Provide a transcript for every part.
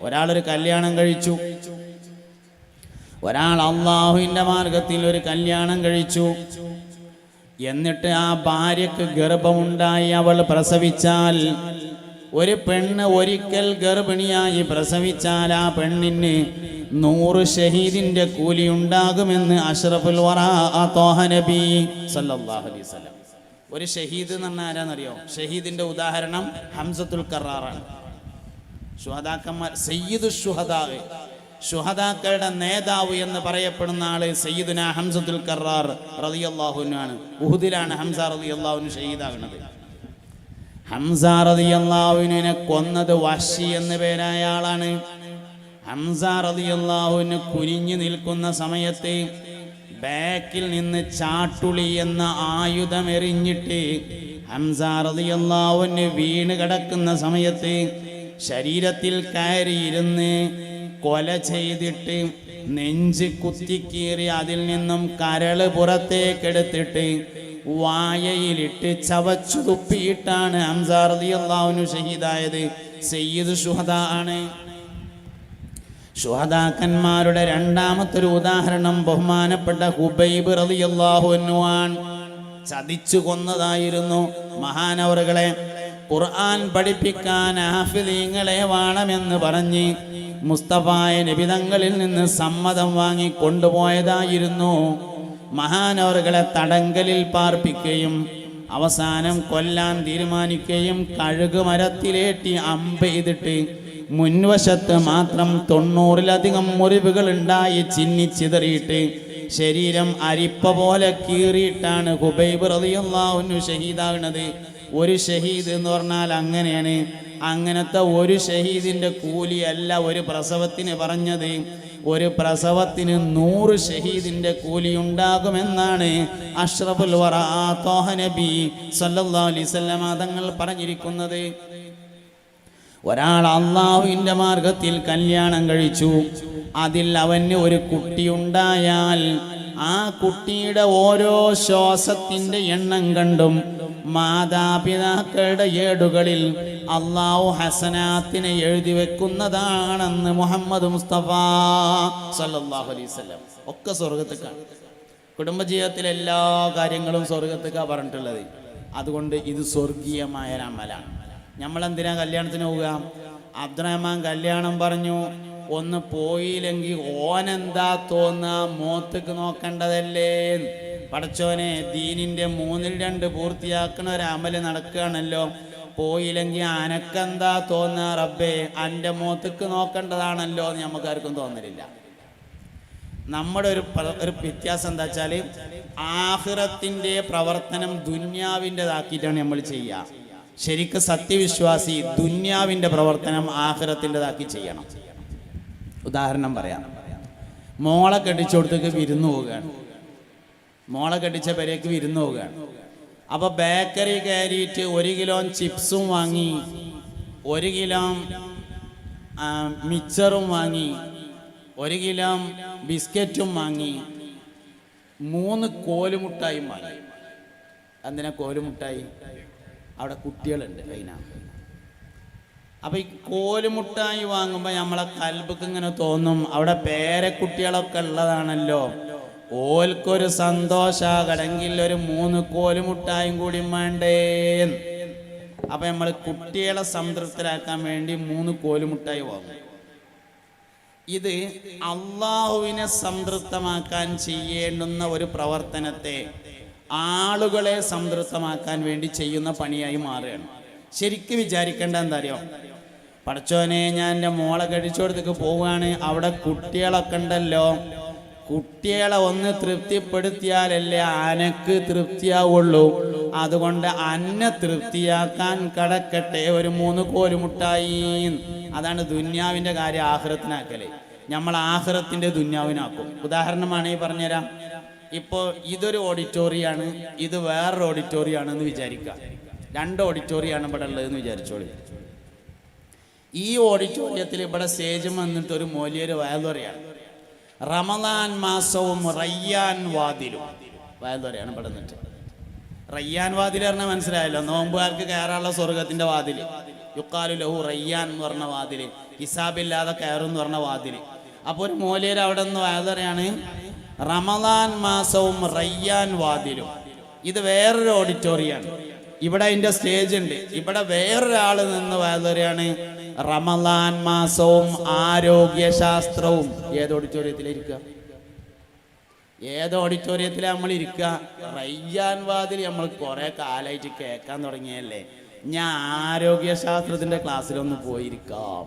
ഒരാളൊരു കല്യാണം കഴിച്ചു. ഒരാൾ അള്ളാഹുവിന്റെ മാർഗത്തിൽ ഒരു കല്യാണം കഴിച്ചു. എന്നിട്ട് ആ ഭാര്യക്ക് ഗർഭമുണ്ടായി അവൾ പ്രസവിച്ചാൽ ഒരു പെണ്ണ് ഒരിക്കൽ ഗർഭിണിയായി പ്രസവിച്ചാൽ ആ പെണ്ണിന് നൂറ് ഷഹീദിന്റെ കൂലി ഉണ്ടാകുമെന്ന് അഷ്റഫുൽ നബി അലൈഹി വസല്ലം. ഒരു ഷഹീദ് എന്ന് പറഞ്ഞാൽ ആരാന്നറിയോ? ഷഹീദിന്റെ ഉദാഹരണം ഹംസത്തുൽ കറാറാണ്. ഷുഹദാക്കന്മാർ സയ്യിദ് ഷുഹദാവ് ഷുഹദാക്കളുടെ നേതാവ് എന്ന് പറയപ്പെടുന്ന ആൾ സയ്യിദുന ഹംസത്തുൽ കറാർ റളിയല്ലാഹുവിനാണ് ഉഹുദിലാണ് ഹംസ റളിയല്ലാഹുവിന് ഷഹീദാകുന്നത് ഹംസ റളിയല്ലാഹുവിനെ കൊന്നത് വഷി എന്ന് പേരായ ആളാണ്. ഹംസ റളിയല്ലാഹുവിന് കുനിഞ്ഞു നിൽക്കുന്ന സമയത്ത് ബാക്കിൽ നിന്ന് ചാട്ടുളി എന്ന ആയുധം എറിഞ്ഞിട്ട് ഹംസ റളിയല്ലാഹുവിന് വീണ് കിടക്കുന്ന സമയത്ത് ശരീരത്തിൽ കയറിയിരുന്ന് കൊല ചെയ്തിട്ട് നെഞ്ച് കുത്തിക്കീറി അതിൽ നിന്നും കരൾ പുറത്തേക്കെടുത്തിട്ട് വായയിലിട്ട് ചവച്ചു തുപ്പിയിട്ടാണ് ഹംസാർ അള്ളാവിനു ഷഹീദായത്. സയ്യിദ് ഷുഹദ ആണ്. ഷുഹദാക്കന്മാരുടെ രണ്ടാമത്തെ ഒരു ഉദാഹരണം ബഹുമാനപ്പെട്ട ഹുബൈബ് റലി അള്ളാഹു എന്നുവാൻ ചതിച്ചു കൊന്നതായിരുന്നു മഹാനവറുകളെ. ഖുർആൻ പഠിപ്പിക്കാൻ ആഫിലീങ്ങളെ വേണമെന്ന് പറഞ്ഞ് മുസ്തഫായ നബിതങ്ങളിൽ നിന്ന് സമ്മതം വാങ്ങി കൊണ്ടുപോയതായിരുന്നു. മഹാനവറുകളെ തടങ്കലിൽ പാർപ്പിക്കുകയും അവസാനം കൊല്ലാൻ തീരുമാനിക്കുകയും കഴുകു കഴുകുമരത്തിലേറ്റി അമ്പെയ്തിട്ട് മുൻവശത്ത് മാത്രം തൊണ്ണൂറിലധികം മുറിവുകൾ ഉണ്ടായി ചിന്നിച്ചിതറിയിട്ട് ശരീരം അരിപ്പ പോലെ കീറിയിട്ടാണ് ഹുബൈബ് റളിയല്ലാഹുവിനു ഷഹീദാകുന്നത്. ഒരു ഷഹീദ് എന്ന് പറഞ്ഞാൽ അങ്ങനെയാണ്. അങ്ങനത്തെ ഒരു ഷഹീദിന്റെ കൂലിയല്ല ഒരു പ്രസവത്തിന് പറഞ്ഞത്. ഒരു പ്രസവത്തിന് നൂറ് ഷഹീദിന്റെ കൂലി ഉണ്ടാകുമെന്നാണ് അഷ്റഫുൽ വറ നബി സല്ലല്ലാഹു അലൈഹി വസല്ലമ തങ്ങൾ പറഞ്ഞിരിക്കുന്നത്. ഒരാൾ അള്ളാഹുവിന്റെ മാർഗത്തിൽ കല്യാണം കഴിച്ചു. അതിൽ അവന് ഒരു കുട്ടിയുണ്ടായാൽ ആ കുട്ടിയുടെ ഓരോ ശ്വാസത്തിന്റെ എണ്ണം കണ്ടും മാതാപിതാക്കളുടെ ഏടുകളിൽ അള്ളാഹു ഹസനാത്തിനെ എഴുതി വെക്കുന്നതാണെന്ന് മുഹമ്മദ് മുസ്തഫ വസല്ലം ഒക്കെ സ്വർഗത്തേക്കാണ് കുടുംബജീവിതത്തിലെ എല്ലാ കാര്യങ്ങളും സ്വർഗത്തേക്കാണ് പറഞ്ഞിട്ടുള്ളത്. അതുകൊണ്ട് ഇത് സ്വർഗീയമായ ഒരു അമലാണ് നമ്മളെന്തിനാ കല്യാണത്തിന് പോവുക? അബ്ദുറഹ്മാൻ കല്യാണം പറഞ്ഞു. ഒന്ന് പോയില്ലെങ്കിൽ ഓനെന്താ തോന്നാ? മോത്തേക്ക് നോക്കേണ്ടതല്ലേ? പടച്ചോനെ ദീനിന്റെ മൂന്നിൽ രണ്ട് പൂർത്തിയാക്കണ ഒരു അമൽ നടക്കുകയാണല്ലോ. പോയില്ലെങ്കിൽ അനക്കെന്താ തോന്നുക റബ്ബേ എന്റെ മോത്തേക്ക് നോക്കേണ്ടതാണല്ലോ എന്ന് നമുക്കാർക്കും തോന്നലില്ല. നമ്മുടെ ഒരു ഒരു വ്യത്യാസം എന്താ വെച്ചാൽ ആഹ്റത്തിന്റെ പ്രവർത്തനം ദുന്യാവിന്റെതാക്കിയിട്ടാണ് നമ്മൾ ചെയ്യുക. ശരിക്കും സത്യവിശ്വാസി ദുന്യാവിന്റെ പ്രവർത്തനം ആഹ്റത്തിന്റെതാക്കി ചെയ്യണം. ഉദാഹരണം പറയാം. മോളെ കെട്ടിച്ചോടത്തേക്ക് വിരുന്ന് പോവുകയാണ്. മോളെ കെട്ടിച്ച പെരേക്ക് വിരുന്ന് പോവുകയാണ്. അപ്പോൾ ബേക്കറി കയറിയിട്ട് ഒരു കിലോ ചിപ്സും വാങ്ങി ഒരു കിലോ മിച്ചറും വാങ്ങി ഒരു കിലോ ബിസ്ക്കറ്റും വാങ്ങി മൂന്ന് കോലുമുട്ടായും വാങ്ങി എന്തിനാ കോലുമുട്ടായി? അവിടെ കുട്ടികളുണ്ട് അതിനാണ് അപ്പൊ ഈ കോലുമുട്ടായി വാങ്ങുമ്പോൾ നമ്മളെ കൽബക്ക് ഇങ്ങനെ തോന്നും. അവിടെ പേരക്കുട്ടികളൊക്കെ ഉള്ളതാണല്ലോ. ഓൽക്കൊരു സന്തോഷാകണമെങ്കിൽ ഒരു മൂന്ന് കോലുമുട്ടായും കൂടി വേണ്ടേ അപ്പൊ നമ്മൾ കുട്ടികളെ സംതൃപ്തരാക്കാൻ വേണ്ടി മൂന്ന് കോലുമുട്ടായി വാങ്ങും. ഇത് അള്ളാഹുവിനെ സംതൃപ്തമാക്കാൻ ചെയ്യേണ്ടുന്ന ഒരു പ്രവർത്തനത്തെ ആളുകളെ സംതൃപ്തമാക്കാൻ വേണ്ടി ചെയ്യുന്ന പണിയായി മാറുകയാണ്. ശരിക്കും വിചാരിക്കേണ്ട എന്താ അറിയോ പടച്ചോനെ ഞാൻ എന്റെ മോളെ കഴിച്ചോടത്തേക്ക് പോവുകയാണ്. അവിടെ കുട്ടികളൊക്കെ ഉണ്ടല്ലോ. കുട്ടികളെ ഒന്ന് തൃപ്തിപ്പെടുത്തിയാലല്ലേ അനക്ക് തൃപ്തിയാവുള്ളൂ. അതുകൊണ്ട് അന്നെ തൃപ്തിയാക്കാൻ കടക്കട്ടെ. ഒരു മൂന്ന് കോലുമുട്ടായി അതാണ് ദുന്യാവിന്റെ കാര്യം ആഹ്റത്തിനാക്കൽ. നമ്മൾ ആഹ്റത്തിന്റെ ദുന്യാവിനാക്കും. ഉദാഹരണമാണ് ഈ പറഞ്ഞുതരാം. ഇപ്പോൾ ഇതൊരു ഓഡിറ്റോറിയാണ് ഇത് വേറൊരു ഓഡിറ്റോറിയാണെന്ന് വിചാരിക്കുക. രണ്ട് ഓഡിറ്റോറിയാണ് ഇവിടെ ഉള്ളതെന്ന് വിചാരിച്ചോളി. ഈ ഓഡിറ്റോറിയത്തിൽ ഇവിടെ സ്റ്റേജും വന്നിട്ട് ഒരു മോലിയൊരു വയലുറയാണ് റമദാൻ മാസവും റയ്യാൻ വാതിലും വയലുറയാണ് ഇവിടെ നിന്നിട്ട് റയ്യാൻ വാതിൽ പറഞ്ഞാൽ മനസ്സിലായല്ലോ? നോമ്പുകാർക്ക് കയറാനുള്ള സ്വർഗത്തിന്റെ വാതിൽ. യുക്കാലു ലഹു റയ്യാൻ എന്ന് പറഞ്ഞ വാതിൽ. ഹിസാബില്ലാതെ കയറും എന്ന് പറഞ്ഞ വാതിൽ അപ്പോൾ ഒരു മൂലയിൽ അവിടെ നിന്ന് വാതറയാണ് റമദാൻ മാസവും റയ്യാൻ വാതിലും. ഇത് വേറൊരു ഓഡിറ്റോറിയാണ് ഇവിടെ അതിന്റെ സ്റ്റേജ് ഉണ്ട്. ഇവിടെ വേറൊരാൾ നിന്ന് വാതറയാണ് റമദാൻ മാസവും ആരോഗ്യ ആരോഗ്യശാസ്ത്രവും. ഏത് ഓഡിറ്റോറിയത്തിലിരിക്കുക ഏത് ഓഡിറ്റോറിയത്തിലാണ് നമ്മൾ ഇരിക്കുക റയ്യാൻ വാതിൽ നമ്മൾ കുറെ കാലമായിട്ട് കേൾക്കാൻ തുടങ്ങിയല്ലേ ഞാൻ ആരോഗ്യ ശാസ്ത്രത്തിന്റെ ക്ലാസ്സിലൊന്ന് പോയിരിക്കാം.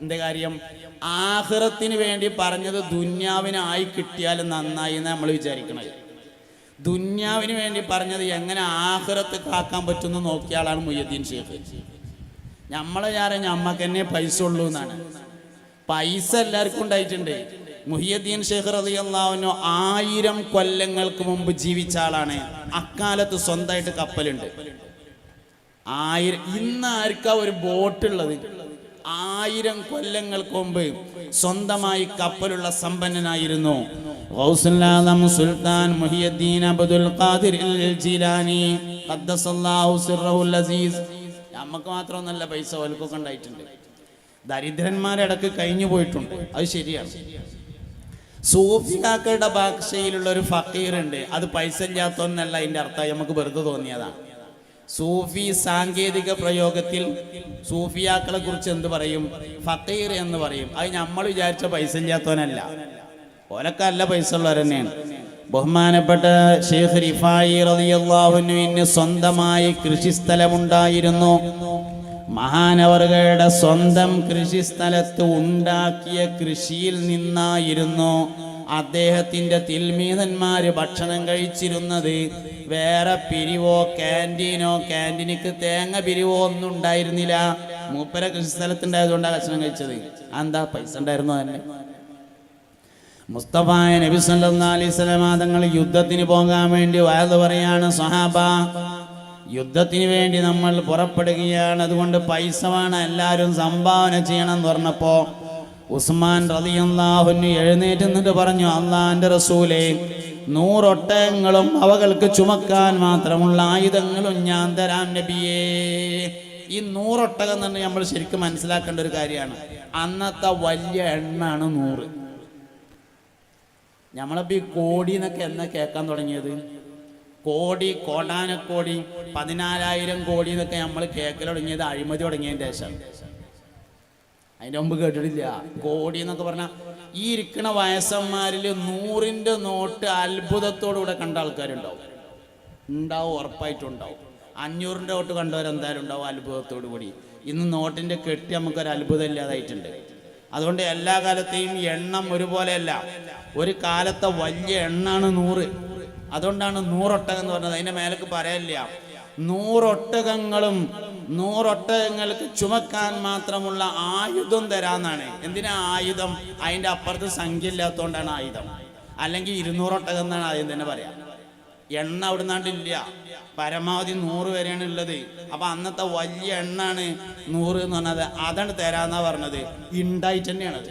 എന്റെ കാര്യം? ആഹ്റത്തിന് വേണ്ടി പറഞ്ഞത് ദുന്യാവിനായി കിട്ടിയാൽ നന്നായി എന്ന് നമ്മൾ വിചാരിക്കണത്. ദുന്യാവിന് വേണ്ടി പറഞ്ഞത് എങ്ങനെ ആഹ്റത്ത് കാക്കാൻ പറ്റുമെന്ന് നോക്കിയാളാണ് മുയ്യദ്ദീൻ ഷേഖ് നമ്മളെ വിചാരം ഞമ്മക്ക് തന്നെ പൈസ ഉള്ളൂ എന്നാണ്. പൈസ എല്ലാവർക്കും ഉണ്ടായിട്ടുണ്ട്. മുഹിയദ്ദീൻ ഷേഖ് റളിയല്ലാഹു ആയിരം കൊല്ലങ്ങൾക്ക് മുമ്പ് ജീവിച്ച ആളാണ്. അക്കാലത്ത് സ്വന്തമായിട്ട് കപ്പലുണ്ട്. ആയിരം ഇന്ന് ആർക്കാ ഒരു ബോട്ടുള്ളത് ആയിരം കൊല്ലങ്ങൾക്ക് മുമ്പ് സ്വന്തമായി കപ്പലുള്ള സമ്പന്നനായിരുന്നു. ഗൗസുല്ലാദം സുൽത്താൻ മുഹിയദ്ദീൻ സിർറഹുൽ അസീസ് നമുക്ക് പൈസ ഓൽക്കൊക്കെ ഉണ്ടായിട്ടുണ്ട്. ദരിദ്രന്മാരിടക്ക് കഴിഞ്ഞു പോയിട്ടുണ്ട്. അത് ശരിയാണ്. സൂഫിയാക്കളുടെ ഭാഷയിലുള്ള ഒരു ഫക്കീർ ഉണ്ട് അത് പൈസ ഇല്ലാത്തതെന്നല്ല അതിന്റെ അർത്ഥം നമുക്ക് വെറുതെ തോന്നിയതാണ് സൂഫി സാങ്കേതിക പ്രയോഗത്തിൽ സൂഫിയാക്കളെ കുറിച്ച് എന്ത് പറയും? ഫക്കീർ എന്ന് പറയും. അത് നമ്മൾ വിചാരിച്ച പൈസ ഇല്ലാത്തവനല്ല. ഓലൊക്കെ അല്ല പൈസ ഉള്ളവർ തന്നെയാണ്. ബഹുമാനപ്പെട്ട ഷെയ്ഖ് റിഫായി റളിയല്ലാഹുവിന് സ്വന്തമായി കൃഷിസ്ഥലമുണ്ടായിരുന്നു. മഹാനവറുകളുടെ സ്വന്തം കൃഷിസ്ഥലത്ത് ഉണ്ടാക്കിയ കൃഷിയിൽ നിന്നായിരുന്നു അദ്ദേഹത്തിന്റെ തിൽമീതന്മാര് ഭക്ഷണം കഴിച്ചിരുന്നത്. വേറെ പിരിവോ ക്യാന്റീനോ ക്യാന്റീനിക്ക് തേങ്ങ പിരിവോ ഒന്നും ഉണ്ടായിരുന്നില്ല. മൂപ്പര കൃഷിസ്ഥലത്തുണ്ടായതുകൊണ്ടാണ് ഭക്ഷണം കഴിച്ചത്. എന്താ പൈസ ഉണ്ടായിരുന്നോ തന്നെ മുസ്തഫായ നബി സല്ലല്ലാഹു അലൈഹി വസല്ലമ തങ്ങൾ യുദ്ധത്തിന് പോകാൻ വേണ്ടി വയത് പറയാണ് സഹാബ യുദ്ധത്തിന് വേണ്ടി നമ്മൾ പുറപ്പെടുകയാണ്. അതുകൊണ്ട് പൈസ വേണം എല്ലാവരും സംഭാവന ചെയ്യണം എന്ന് പറഞ്ഞപ്പോ ഉസ്മാൻ റളിയല്ലാഹുവിന് എഴുന്നേറ്റ് നിന്നിട്ട് പറഞ്ഞു അള്ളാന്റെ റസൂലേ നൂറൊട്ടകങ്ങളും അവകൾക്ക് ചുമക്കാൻ മാത്രമുള്ള ആയുധങ്ങളും ഞാൻ തരാം നബിയേ. ഈ നൂറൊട്ടകം തന്നെ നമ്മൾ ശരിക്കും മനസ്സിലാക്കേണ്ട ഒരു കാര്യമാണ്. അന്നത്തെ വലിയ എണ്ണാണ് നൂറ്. നമ്മളിപ്പോ ഈ കോടി എന്നൊക്കെ എന്നാ കേൾക്കാൻ തുടങ്ങിയത്? കോടി കോടാനക്കോടി പതിനാലായിരം കോടി എന്നൊക്കെ നമ്മൾ കേൾക്കൽ തുടങ്ങിയത് അഴിമതി തുടങ്ങിയതിന്റെ ശേഷം. അതിന്റെ മുമ്പ് കേട്ടിട്ടില്ല. കോടി എന്നൊക്കെ പറഞ്ഞാൽ ഈ ഇരിക്കണ വയസ്സന്മാരിൽ നൂറിന്റെ നോട്ട് അത്ഭുതത്തോടുകൂടെ കണ്ട ആൾക്കാരുണ്ടാവും. ഉണ്ടാവും ഉറപ്പായിട്ടുണ്ടാവും അഞ്ഞൂറിന്റെ നോട്ട് കണ്ടവരെന്തായാലും ഉണ്ടാവും അത്ഭുതത്തോടു കൂടി. ഇന്ന് നോട്ടിന്റെ കെട്ടി നമുക്കൊരു അത്ഭുതം ഇല്ലാതായിട്ടുണ്ട്. അതുകൊണ്ട് എല്ലാ കാലത്തെയും എണ്ണം ഒരുപോലെയല്ല. ഒരു കാലത്തെ വലിയ എണ്ണാണ് നൂറ്. അതുകൊണ്ടാണ് നൂറൊട്ടകം എന്ന് പറഞ്ഞത്. അതിന്റെ മേലേക്ക് പറയല്ല നൂറൊട്ടകങ്ങളും നൂറൊട്ടകങ്ങൾക്ക് ചുമക്കാൻ മാത്രമുള്ള ആയുധം തരാന്നാണ്. എന്തിനാ ആയുധം? അതിന്റെ അപ്പുറത്ത് സംഖ്യ ഇല്ലാത്തതുകൊണ്ടാണ് ആയുധം. അല്ലെങ്കിൽ ഇരുന്നൂറൊട്ടകം എന്നാണ് ആദ്യം തന്നെ പറയാം. എണ്ണ അവിടുന്നാണ്ടില്ല പരമാവധി നൂറ് വരെയാണ് ഉള്ളത്. അപ്പൊ അന്നത്തെ വലിയ എണ്ണാണ് നൂറ് എന്ന് പറഞ്ഞത്. അതാണ് തരാന്നാ പറഞ്ഞത്. ഉണ്ടായിട്ട് അത്.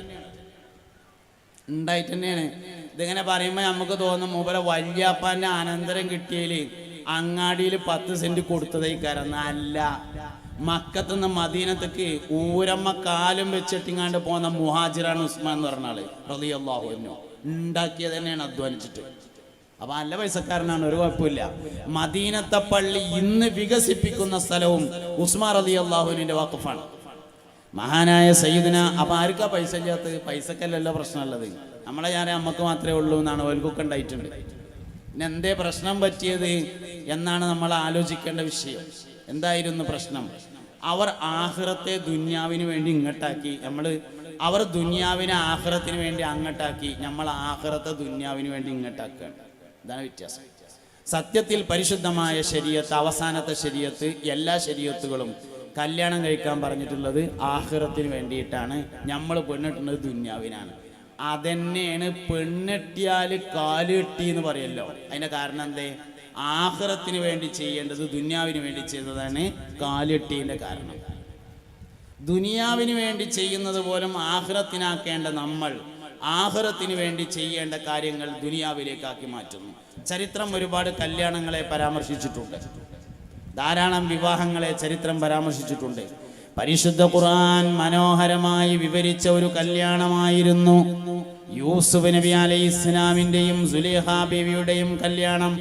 ഉണ്ടായിട്ട് തന്നെയാണ്. ഇതിങ്ങനെ പറയുമ്പോൾ നമുക്ക് തോന്നും മൂപ്പരെ വല്യാപ്പാന്റെ അനന്തരം കിട്ടിയേൽ അങ്ങാടിയിൽ പത്ത് സെന്റ് കൊടുത്തതേക്കാരെന്ന് അല്ല. മക്കത്തുനിന്ന് മദീനത്തേക്ക് ഊരമ്മ കാലും വെച്ചിട്ടിങ്ങാണ്ട് പോകുന്ന മുഹാജിറാണ് ഉസ്മാൻ എന്ന് പറഞ്ഞ ആൾ. ഉണ്ടാക്കിയത് തന്നെയാണ് അധ്വാനിച്ചിട്ട്. അപ്പൊ നല്ല പൈസക്കാരനാണ് ഒരു കുഴപ്പമില്ല. മദീനത്തെ പള്ളി ഇന്ന് വികസിപ്പിക്കുന്ന സ്ഥലവും ഉസ്മാർ അലി അള്ളാഹുലിന്റെ വാക്കഫാണ് മഹാനായ സയ്യിദിന അപ്പൊ ആർക്കാ പൈസ ഇല്ലാത്തത്? പൈസക്കല്ലല്ലോ പ്രശ്നമുള്ളത്. നമ്മളെ ഞാൻ അമ്മയ്ക്ക് മാത്രമേ ഉള്ളൂ എന്നാണ് ഓൽക്കൊക്കെ ഉണ്ടായിട്ടുണ്ട്. പിന്നെ എന്തേ പ്രശ്നം പറ്റിയത് എന്നാണ് നമ്മൾ ആലോചിക്കേണ്ട വിഷയം. എന്തായിരുന്നു പ്രശ്നം? അവർ ആഹ്റത്തെ ദുന്യാവിന് വേണ്ടി ഇങ്ങോട്ടാക്കി നമ്മൾ അവർ ദുന്യാവിനെ ആഹ്റത്തിന് വേണ്ടി അങ്ങോട്ടാക്കി നമ്മൾ ആഹ്റത്തെ ദുന്യാവിന് വേണ്ടി ഇങ്ങോട്ടാക്കുകയാണ് ഇതാണ് വ്യത്യാസം. സത്യത്തിൽ പരിശുദ്ധമായ ശരീരത്ത് അവസാനത്തെ ശരീരത്ത് എല്ലാ ശരീരത്തുകളും കല്യാണം കഴിക്കാൻ പറഞ്ഞിട്ടുള്ളത് ആഹ്റത്തിന് വേണ്ടിയിട്ടാണ്. നമ്മൾ പെണ്ണിട്ടുന്നത് ദുന്യാവിനാണ്. അതന്നെയാണ് പെണ്ണെട്ടിയാൽ കാൽ കെട്ടി എന്ന് പറയല്ലോ. അതിന്റെ കാരണം എന്തേ? ആഹ്റത്തിന് വേണ്ടി ചെയ്യേണ്ടത് ദുന്യാവിന് വേണ്ടി ചെയ്തതാണ് കാലെട്ടീന്റെ കാരണം. ദുനിയാവിന് വേണ്ടി ചെയ്യുന്നത് പോലും ആഹ്റത്തിനാക്കേണ്ട നമ്മൾ ആഹ്റത്തിന് വേണ്ടി ചെയ്യേണ്ട കാര്യങ്ങൾ ദുനിയാവിലേക്കാക്കി മാറ്റുന്നു. ചരിത്രം ഒരുപാട് കല്യാണങ്ങളെ പരാമർശിച്ചിട്ടുണ്ട്. ധാരാളം വിവാഹങ്ങളെ ചരിത്രം പരാമർശിച്ചിട്ടുണ്ട്. പരിശുദ്ധ ഖുർആൻ മനോഹരമായി വിവരിച്ച ഒരു കല്യാണമായിരുന്നു യൂസുഫ് നബി അലൈഹി ഇസ്ലാമിന്റെയും സുലേഹ ബീവിയുടെയും കല്യാണം.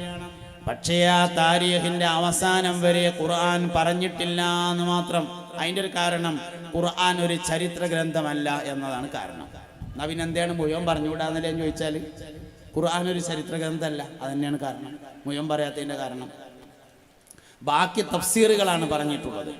പക്ഷേ ആ താരീഖിന്റെ അവസാനം വരെ ഖുർആൻ പറഞ്ഞിട്ടില്ല എന്ന് മാത്രം. അതിന്റെ ഒരു കാരണം ഖുർആൻ ഒരു ചരിത്ര ഗ്രന്ഥമല്ല എന്നതാണ് കാരണം. എന്നാ പിന്നെ എന്താണ് മുഴുവൻ പറഞ്ഞുകൂടാന്നല്ലേ എന്ന് ചോദിച്ചാൽ ഖുർആൻ ഒരു ചരിത്ര ഗ്രന്ഥമല്ല തന്നെയാണ് കാരണം. മുഴുവൻ പറയാത്തതിന്റെ കാരണം. ബാക്കി തഫ്സീറുകളാണ് പറഞ്ഞിട്ടുള്ളത്.